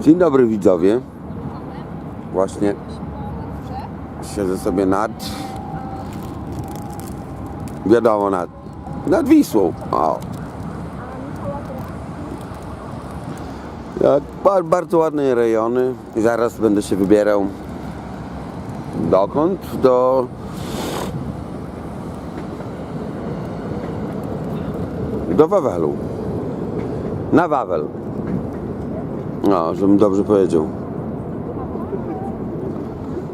Dzień dobry widzowie. Właśnie siedzę sobie nad wiadomo nad nad Wisłą. O. Tak, ba- bardzo ładne rejony. Zaraz będę się wybierał dokąd? Do do Wawelu. Na Wawel. No, żebym dobrze powiedział.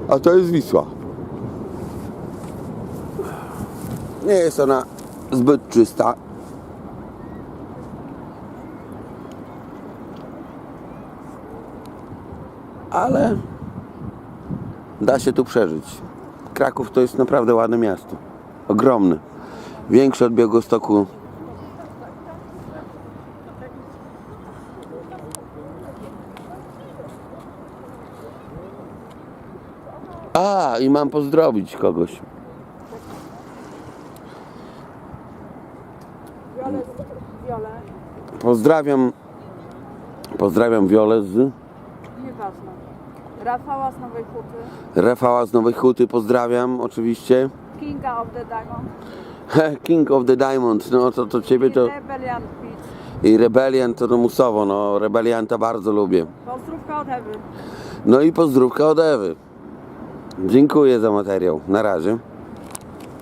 A to jest Wisła. Nie jest ona zbyt czysta. Ale da się tu przeżyć. Kraków to jest naprawdę ładne miasto. Ogromne. Większe od Białegostoku A, i mam pozdrowić kogoś. Pozdrawiam. Pozdrawiam Wiolę z nieważne. Rafała z Nowej Huty, Rafała z Nowej Huty. Pozdrawiam oczywiście. Kinga of the Diamond King of the Diamond. No to, to ciebie to. Rebellion. I Rebelian to, to musowo. No, Rebelianta bardzo lubię. Pozdrówka od Ewy. No i pozdrówka od Ewy. Dziękuję za materiał. Na razie.